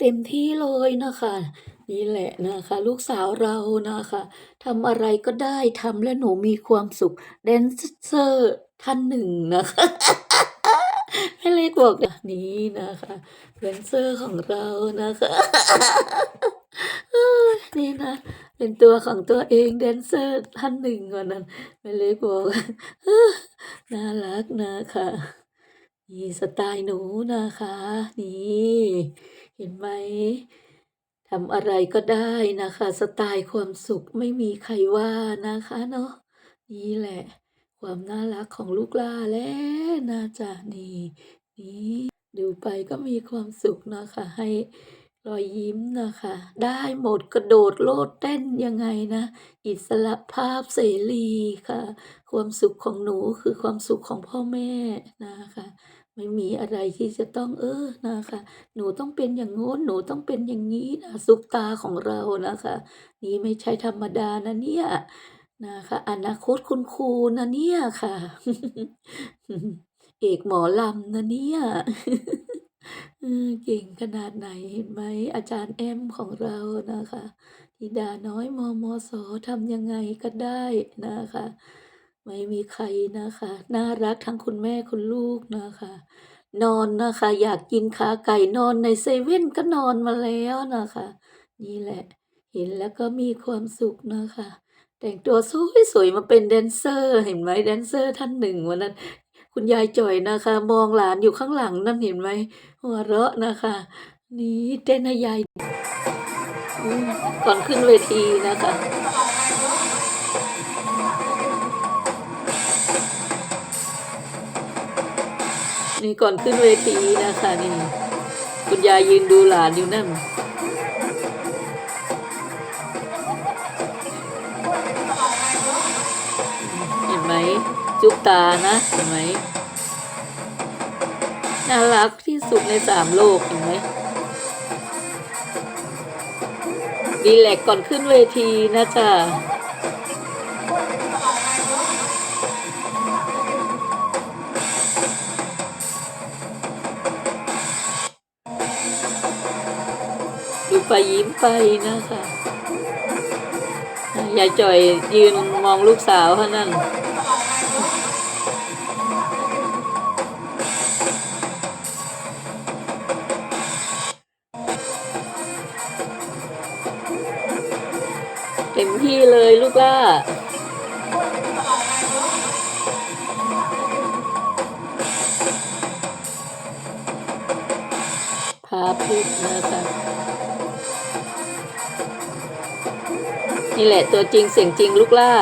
เต็มที่เลยนะคะ นี่แหละนะคะ ลูกสาวเรานะคะทำอะไรก็ได้ทำแล้วหนูมีความสุขแดนเซอร์ท่านหนึ่งนะคะแม่เล็กบอกอย่างนี้นะคะแดนเซอร์ของเรานะคะนี่นะเป็นตัวของตัวเองแดนเซอร์ท่านหนึ่งวันนั้นแม่เล็กบอกน่ารักนะคะ นี่สไตล์หนูนะคะ นี่ เห็นไหมทำอะไรก็ได้นะคะ สไตล์ความสุขไม่มีใครว่านะคะเนาะนี่แหละ ความน่ารักของลูกล่าแล้วนะจ๊ะนี่นี่ดูไปก็มีความสุขนะคะ ให้รอยยิ้มนะคะ ได้หมดกระโดดโลดเต้นยังไงนะ อิสระภาพเสรีค่ะ ความสุขของหนูคือความสุขของพ่อแม่นะคะ ไม่มีอะไรที่จะต้องเออนะคะ หนูต้องเป็นอย่างโน้นหนูต้องเป็นอย่างนี้นะซุปตาของเรานะคะ นี่ไม่ใช่ธรรมดานะเนี่ยนะคะ อนาคตคุณครูนะเนี่ยค่ะ เอกหมอลำนะเนี่ยเออเก่งขนาดไหนเห็นไหมอาจารย์แอมของเรานะคะธิดาน้อยมอมอสอทำยังไงก็ได้นะคะ ไม่มีใครนะคะ น่ารักทั้งคุณแม่คุณลูกนะคะ นอนนะคะ อยากกินขาไก่นอนในเซเว่นก็นอนมาแล้วนะคะ นี่แหละ เห็นแล้วก็มีความสุขนะคะ แต่งตัวสวยๆมาเป็นแดนเซอร์ เห็นไหมแดนเซอร์ท่านหนึ่งวันนั้น คุณยายจ่อยนะคะ มองหลานอยู่ข้างหลังนั่นเห็นไหมหัวเราะนะคะ นี่เต้นให้ยายก่อนขึ้นเวทีนะคะ นี่ก่อนขึ้นเวทีนะคะนี่ คุณยายยืนดูหลานอยู่นั่นเห็นไหมจุกตานะเห็นไหมน่ารักที่สุดในสามโลกเห็นไหมดีแลกก่อนขึ้นเวทีนะจ๊ะ ดูไปยิ้มไปนะคะยายจ่อยยืนมองลูกสาวเขานั่นเต็มที่เลยลูกล่าพาพุดนะคะ นี่แหละตัวจริงเสียงจริงลูกล่า